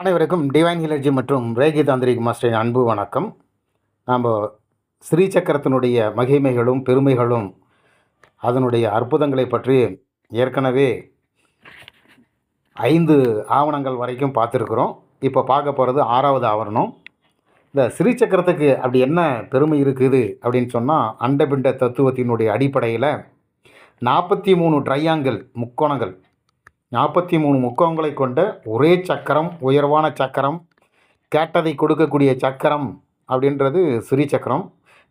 அனைவருக்கும் டிவைன் ஹிலர்ஜி மற்றும் ரேகி தாந்திரிக் மாஸ்டரின் அன்பு வணக்கம். நாம் ஸ்ரீ சக்கரத்தினுடைய மகிமைகளும் பெருமைகளும் அதனுடைய அற்புதங்களை பற்றி ஏற்கனவே ஐந்து ஆவணங்கள் வரைக்கும் பார்த்துருக்குறோம். இப்போ பார்க்க போகிறது ஆறாவது ஆவரணம். இந்த ஸ்ரீ சக்கரத்துக்கு அப்படி என்ன பெருமை இருக்குது அப்படின்னு சொன்னால் அண்டபிண்ட தத்துவத்தினுடைய அடிப்படையில் நாற்பத்தி மூணு ட்ரையாங்கிள் முக்கோணங்கள் நாற்பத்தி மூணு முக்கோங்களை கொண்ட ஒரே சக்கரம் உயர்வான சக்கரம் கேட்டதை கொடுக்கக்கூடிய சக்கரம் அப்படின்றது ஸ்ரீ சக்கரம்.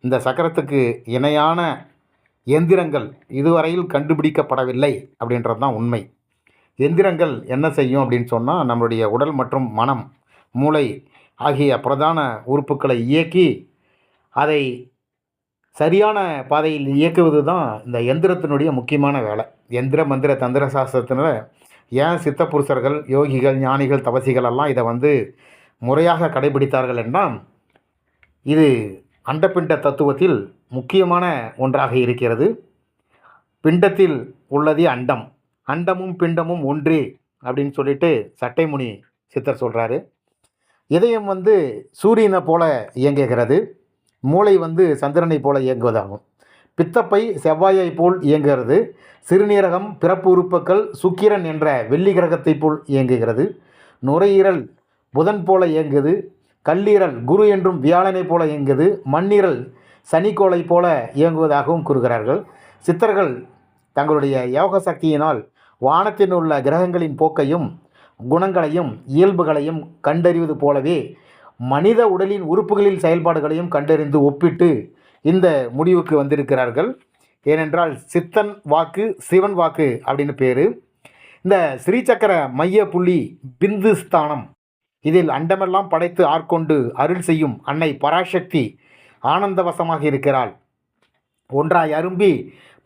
இந்த சக்கரத்துக்கு இணையான எந்திரங்கள் இதுவரையில் கண்டுபிடிக்கப்படவில்லை அப்படின்றது தான் உண்மை. எந்திரங்கள் என்ன செய்யும் அப்படின்னு சொன்னால் நம்மளுடைய உடல் மற்றும் மனம் மூளை ஆகிய பிரதான உறுப்புகளை இயக்கி அதை சரியான பாதையில் இயக்குவது தான் இந்த எந்திரத்தினுடைய முக்கியமான வேலை. எந்திர மந்திர தந்திர சாஸ்திரத்தினால் ஏன் சித்த புருஷர்கள் யோகிகள் ஞானிகள் தபசிகள் எல்லாம் இதை வந்து முறையாக கடைபிடித்தார்கள் என்றால் இது அண்டப்பிண்ட தத்துவத்தில் முக்கியமான ஒன்றாக இருக்கிறது. பிண்டத்தில் உள்ளது அண்டம். அண்டமும் பிண்டமும் ஒன்றே அப்படின்னு சொல்லிட்டு சட்டைமுனி சித்தர் சொல்கிறாரு இதயம் வந்து சூரியனை போல இயங்குகிறது. மூளை வந்து சந்திரனை போல இயங்குவதாகும். பித்தப்பை செவ்வாயை போல் இயங்குகிறது. சிறுநீரகம் பிறப்பு உறுப்புக்கள் சுக்கிரன் என்ற வெள்ளி கிரகத்தை போல் இயங்குகிறது. நுரையீரல் புதன் போல இயங்குது. கல்லீரல் குரு என்றும் வியாழனை போல இயங்குது. மண்ணீரல் சனிக்கோளை போல இயங்குவதாகவும் கூறுகிறார்கள். சித்தர்கள் தங்களுடைய யோக சக்தியினால் வானத்தில் உள்ள கிரகங்களின் போக்கையும் குணங்களையும் இயல்புகளையும் கண்டறிவது போலவே மனித உடலின் உறுப்புகளில் செயல்பாடுகளையும் கண்டறிந்து ஒப்பிட்டு இந்த முடிவுக்கு வந்திருக்கிறார்கள். ஏனென்றால் சித்தன் வாக்கு சிவன் வாக்கு அப்படின்னு பேர். இந்த ஸ்ரீசக்கர மைய புள்ளி பிந்து ஸ்தானம். இதில் அண்டமெல்லாம் படைத்து ஆட்கொண்டு அருள் செய்யும் அன்னை பராசக்தி ஆனந்தவசமாக இருக்கிறாள். ஒன்றாய் அரும்பி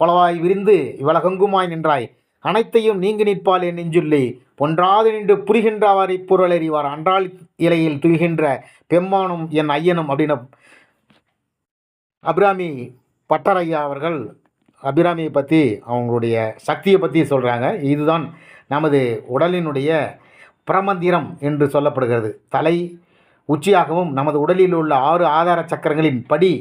பலவாய் விரிந்து இவ்வளகங்குமாய் நின்றாய். அனைத்தையும் நீங்கி நிற்பாள் என் நெஞ்சுள்ளி. ஒன்றாது நின்று புரிகின்றவாரை பொருளறிவார். அன்றாள் இலையில் துய்கின்ற பெம்மானும் என் ஐயனும் அப்படின்னு அபிராமி பட்டரையா அவர்கள் அபிராமியை பற்றி அவங்களுடைய சக்தியை பற்றி சொல்கிறாங்க இதுதான் நமது உடலினுடைய பிரமந்திரம் என்று சொல்லப்படுகிறது. தலை உச்சியாகவும் நமது உடலில் உள்ள ஆறு ஆதார சக்கரங்களின் படி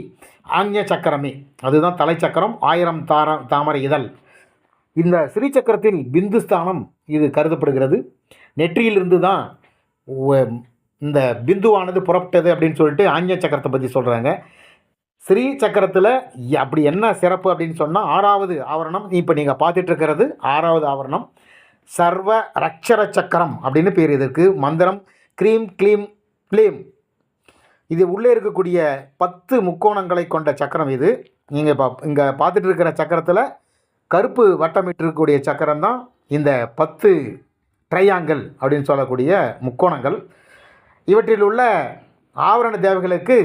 ஆஞ்ஞ சக்கரமே. அதுதான் தலைச்சக்கரம் ஆயிரம் தார தாமரை இதழ். இந்த ஸ்ரீ சக்கரத்தில் பிந்துஸ்தானம் இது கருதப்படுகிறது. நெற்றியிலிருந்து தான் இந்த பிந்துவானது புறப்பட்டது அப்படின்னு சொல்லிட்டு ஆஞ்ஞ சக்கரத்தை பற்றி சொல்கிறாங்க ஸ்ரீ சக்கரத்தில் அப்படி என்ன சிறப்பு அப்படின்னு சொன்னால் ஆறாவது ஆவரணம் இப்போ நீங்கள் பார்த்துட்ருக்கிறது ஆறாவது ஆவரணம். சர்வ ரக்ஷர சக்கரம் அப்படின்னு பேர் இதற்கு. மந்திரம் க்ரீம் க்ளீம் க்ளீம். இது உள்ளே இருக்கக்கூடிய பத்து முக்கோணங்களை கொண்ட சக்கரம் இது. நீங்கள் இப்போ இங்கே பார்த்துட்டு இருக்கிற சக்கரத்தில் கருப்பு வட்டமிட்டிருக்கக்கூடிய சக்கரம் தான் இந்த பத்து ட்ரையாங்கல் அப்படின்னு சொல்லக்கூடிய முக்கோணங்கள். இவற்றில் உள்ள ஆவரண தேவைகளுக்கு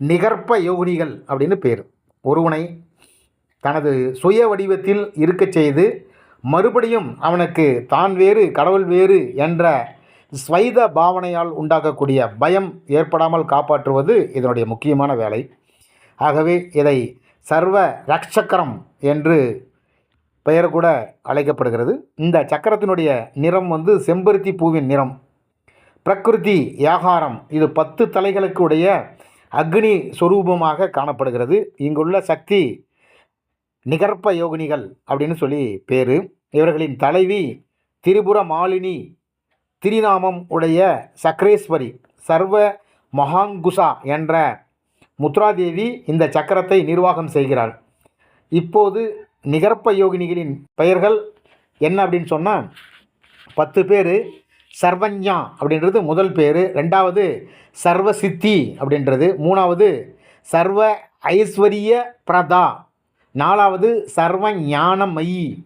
நிகர்ப்ப யோகினிகள் அப்படின்னு பேர். ஒருவனை தனது சுய வடிவத்தில் இருக்கச் செய்து மறுபடியும் அவனுக்கு தான் வேறு கடவுள் வேறு என்ற ஸ்வைத பாவனையால் உண்டாக்கக்கூடிய பயம் ஏற்படாமல் காப்பாற்றுவது இதனுடைய முக்கியமான வேலை. ஆகவே இதை சர்வ ரக்ஷக்கரம் என்று பெயர் கூட அழைக்கப்படுகிறது. இந்த சக்கரத்தினுடைய நிறம் வந்து செம்பருத்தி பூவின் நிறம். பிரகிருதி யாகாரம். இது பத்து தலைகளுக்கு உடைய அக்னி சொரூபமாக காணப்படுகிறது. இங்குள்ள சக்தி நிகர்ப்ப யோகினிகள் அப்படின்னு சொல்லி பேர். இவர்களின் தலைவி திரிபுர மாலினி திரிநாமம் உடைய சக்ரேஸ்வரி சர்வ மகாங்குசா என்ற முத்ராதேவி இந்த சக்கரத்தை நிர்வாகம் செய்கிறாள் இப்போது நிகர்ப்ப யோகினிகளின் பெயர்கள் என்ன அப்படின்னு சொன்னால் பத்து பேர் சர்வஞ்ஞா அப்படின்றது முதல் பேர். ரெண்டாவது சர்வ சித்தி அப்படின்றது. மூணாவது சர்வ ஐஸ்வரிய பிரதா. நாலாவது சர்வ ஞானமயி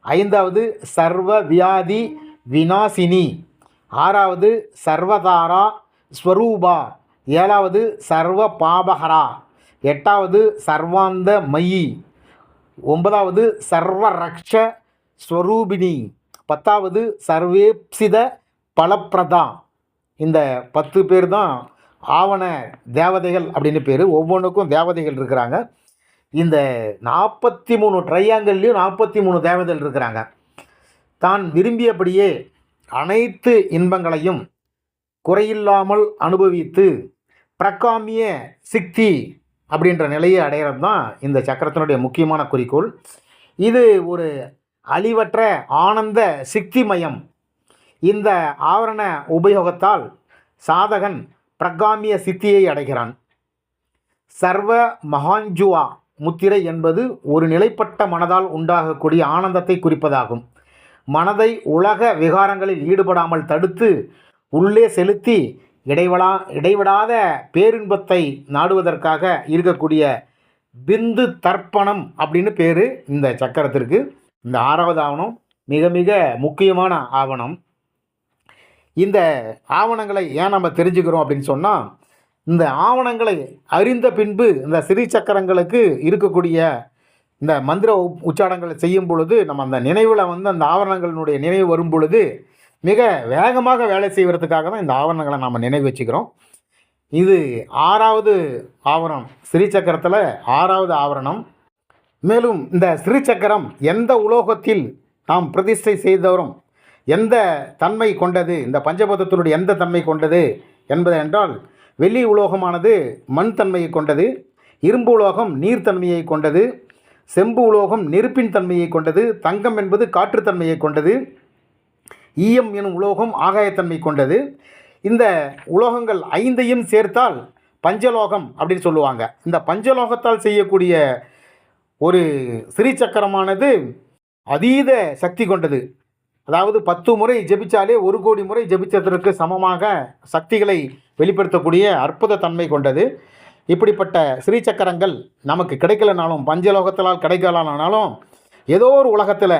ஐந்தாவது சர்வ வியாதி வினாசினி ஆறாவது சர்வதாரா ஸ்வரூபா. ஏழாவது சர்வ பாபஹரா. எட்டாவது சர்வாந்த மயி ஒன்பதாவது சர்வரக்ஷ ஸ்வரூபிணி. பத்தாவது சர்வேப்சித பலப்பிரதா இந்த பத்து பேர் தான் ஆவண தேவதைகள் அப்படின்னு பேர். ஒவ்வொன்றுக்கும் தேவதைகள் இருக்கிறாங்க. இந்த நாற்பத்தி மூணு ட்ரையாங்கல்லையும் நாற்பத்தி மூணு தேவதைகள் இருக்கிறாங்க. தான் விரும்பியபடியே அனைத்து இன்பங்களையும் குறையில்லாமல் அனுபவித்து பிரகாமிய சிக்தி அப்படின்ற நிலையை அடையிறது தான் இந்த சக்கரத்தினுடைய முக்கியமான குறிக்கோள். இது ஒரு அழிவற்ற ஆனந்த சிக்திமயம் இந்த ஆவரண உபயோகத்தால் சாதகன் பிரகாமிய சித்தியை அடைகிறான். சர்வ மகாஞ்சுவா முத்திரை என்பது ஒரு நிலைப்பட்ட மனதால் உண்டாகக்கூடிய ஆனந்தத்தை குறிப்பதாகும். மனதை உலக விகாரங்களில் ஈடுபடாமல் தடுத்து உள்ளே செலுத்தி இடைவிடா இடைவிடாத பேரின்பத்தை நாடுவதற்காக இருக்கக்கூடிய பிந்து தர்ப்பணம் அப்படின்னு பேர் இந்த சக்கரத்திற்கு. இந்த ஆறாவது ஆவணம் மிக மிக முக்கியமான ஆவணம். இந்த ஆவணங்களை ஏன் நம்ம தெரிஞ்சுக்கிறோம் அப்படின்னு சொன்னால் இந்த ஆவணங்களை அறிந்த பின்பு இந்த சிறி சக்கரங்களுக்கு இருக்கக்கூடிய இந்த மந்திர உ- உச்சாடங்களை செய்யும் பொழுது நம்ம அந்த நினைவில் வந்து அந்த ஆவரணங்களினுடைய நினைவு வரும் பொழுது மிக வேகமாக வேலை செய்வதற்காக தான் இந்த ஆவரணங்களை நாம் நினைவு வச்சுக்கிறோம். இது ஆறாவது ஆவரணம் ஸ்ரீ சக்கரத்தில் ஆறாவது ஆவரணம். மேலும் இந்த ஸ்ரீ சக்கரம் எந்த உலோகத்தில் நாம் பிரதிஷ்டை செய்தவரும் எந்த தன்மை கொண்டது? இந்த பஞ்சபதத்தினுடைய எந்த தன்மை கொண்டது என்பது என்றால் வெள்ளி உலோகமானது மண் தன்மையை கொண்டது இரும்பு உலோகம் நீர்த்தன்மையை கொண்டது செம்பு உலோகம் நெருப்பின் தன்மையை கொண்டது தங்கம் என்பது காற்றுத்தன்மையை கொண்டது ஈயம் எனும் உலோகம் ஆகாயத்தன்மை கொண்டது. இந்த உலோகங்கள் ஐந்தையும் சேர்த்தால் பஞ்சலோகம் அப்படின்னு சொல்லுவாங்க. இந்த பஞ்சலோகத்தால் செய்யக்கூடிய ஒரு சிறி சக்கரமானது அதீத சக்தி கொண்டது. அதாவது பத்து முறை ஜெபிச்சாலே ஒரு கோடி முறை ஜெபிச்சதற்கு சமமாக சக்திகளை வெளிப்படுத்தக்கூடிய அற்புத தன்மை கொண்டது. இப்படிப்பட்ட ஸ்ரீ சக்கரங்கள் நமக்கு கிடைக்கலனாலும் பஞ்சலோகத்தினால் கிடைக்கலனாலும் ஏதோ ஒரு உலகத்தில்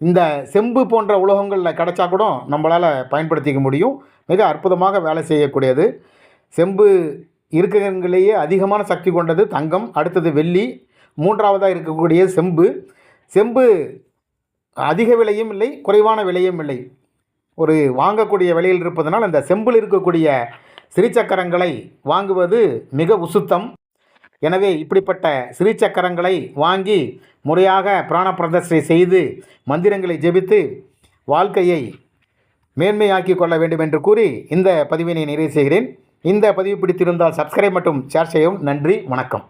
இந்த செம்பு போன்ற உலகங்களில் கிடைச்சா கூட நம்மளால் பயன்படுத்திக்க முடியும். மிக அற்புதமாக வேலை செய்யக்கூடியது. செம்பு இருக்கிறவங்களையே அதிகமான சக்தி கொண்டது தங்கம் அடுத்தது வெள்ளி மூன்றாவதாக இருக்கக்கூடிய செம்பு. செம்பு அதிக விலையும் இல்லை குறைவான விலையும் இல்லை. ஒரு வாங்கக்கூடிய விலையில் இருப்பதனால் அந்த செம்பில் இருக்கக்கூடிய சிறிச்சக்கரங்களை வாங்குவது மிக உசுத்தம். எனவே இப்படிப்பட்ட சிறிச்சக்கரங்களை வாங்கி முறையாக பிராண பிரதர்ஷனை செய்து மந்திரங்களை ஜெபித்து வாழ்க்கையை மேன்மையாக்கி கொள்ள வேண்டும் என்று கூறி இந்த பதிவினை நிறைவு செய்கிறேன். இந்த பதிவு பிடித்திருந்தால் சப்ஸ்கிரைப் மற்றும் ஷேர் செய்யவும் நன்றி வணக்கம்.